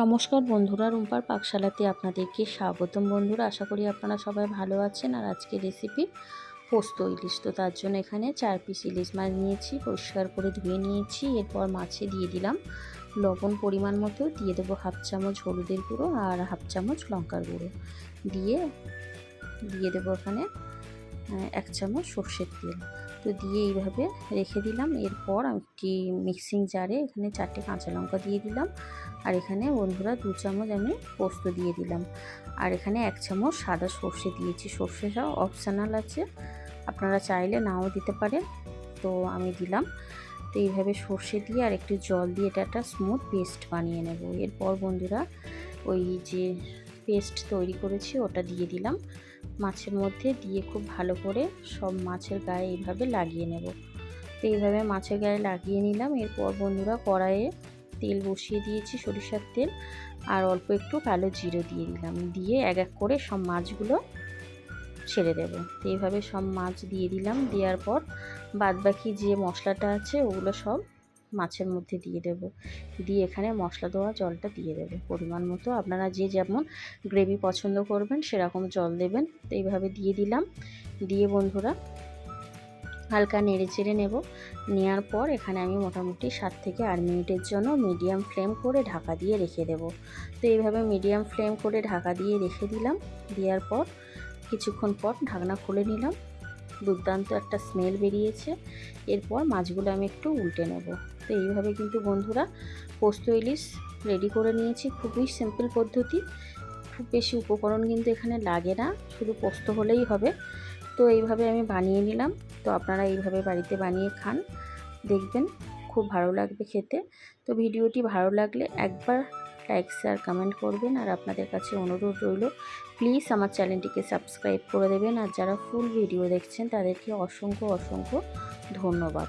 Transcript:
নমস্কার বন্ধুরা, রুম্পার পাকশালাতে আপনাদেরকে স্বাগতম বন্ধুরা। আশা করি আপনারা সবাই ভালো আছেন। আর আজকে রেসিপি পোস্ত ইলিশ। তো তার জন্য এখানে চার পিস ইলিশ মাছ নিয়েছি, পরিষ্কার করে ধুয়ে নিয়েছি। এরপর মাছে দিয়ে দিলাম লবণ পরিমাণ মতো। দিয়ে দেবো হাফ চামচ হলুদের গুঁড়ো আর হাফ চামচ লঙ্কার গুঁড়ো। দিয়ে দিয়ে দেবো এখানে এক চামচ সর্ষের তেল। তো দিয়ে এইভাবে রেখে দিলাম। এরপর আমি একটি মিক্সিং জারে এখানে চারটে কাঁচা লঙ্কা দিয়ে দিলাম। আর এখানে বন্ধুরা দু চামচ আমি পোস্ত দিয়ে দিলাম। আর এখানে এক চামচ সাদা সর্ষে দিয়েছি। সর্ষেটা অপশানাল আছে। আপনারা চাইলে নাও দিতে পারেন। তো আমি দিলাম। তো এইভাবে সর্ষে দিয়ে আর একটু জল দিয়ে এটা একটা স্মুথ পেস্ট বানিয়ে নেব। এরপর বন্ধুরা ওই যে পেস্ট তৈরি করেছি, ওটা দিয়ে দিলাম। মাছের মধ্যে দিয়ে খুব ভালো করে সব মাছের গায়ে এইভাবে লাগিয়ে নেব। তো এইভাবে মাছের গায়ে লাগিয়ে নিলাম। এরপর বন্ধুরা কড়াইয়ে তেল বসিয়ে দিয়েছি সরিষার তেল আর অল্প একটু কালো জিরে দিয়ে দিলাম। দিয়ে এক এক করে সব মাছগুলো ছেড়ে দেব। তো এইভাবে সব মাছ দিয়ে দিলাম। দেওয়ার পর বাদবাকি যে মশলাটা আছে, ওগুলো সব মাছের মধ্যে দিয়ে দেব। দিয়ে এখানে মশলা দেওয়া জলটা দিয়ে দেবে। পরিমাণ মতো আপনারা যে যেমন গ্রেভি পছন্দ করবেন সেরকম জল দেবেন। তো এইভাবে দিয়ে দিলাম। দিয়ে বন্ধুরা হালকা নেড়ে চেড়ে নেব। নেওয়ার পর এখানে আমি মোটামুটি সাত থেকে আট মিনিটের জন্য মিডিয়াম ফ্লেম করে ঢাকা দিয়ে রেখে দেব। তো এইভাবে মিডিয়াম ফ্লেম করে ঢাকা দিয়ে রেখে দিলাম। দেওয়ার পর কিছুক্ষণ পর ঢাকনা খুলে নিলাম। দুর্দান্ত একটা স্মেল বেরিয়েছে। এরপর মাছগুলো আমি একটু উল্টে নেব। তো এইভাবে কিন্তু বন্ধুরা পোস্ত ইলিশ রেডি করে নিয়েছি। খুবই সিম্পল পদ্ধতি। খুব বেশি উপকরণ কিন্তু এখানে লাগে না। শুধু পোস্ত হলেই হবে। তো এইভাবে আমি বানিয়ে নিলাম। তো আপনারা এইভাবে বাড়িতে বানিয়ে খান। দেখবেন খুব ভালো লাগবে খেতে। তো ভিডিওটি ভালো লাগলে একবার লাইক শেয়ার কমেন্ট করবেন আর আপনাদের কাছে অনুরোধ রইল প্লিজ আমার চ্যানেলটিকে সাবস্ক্রাইব করে দেবেন আর যারা ফুল ভিডিও দেখছেন তাদেরকে অসংখ্য অসংখ্য ধন্যবাদ।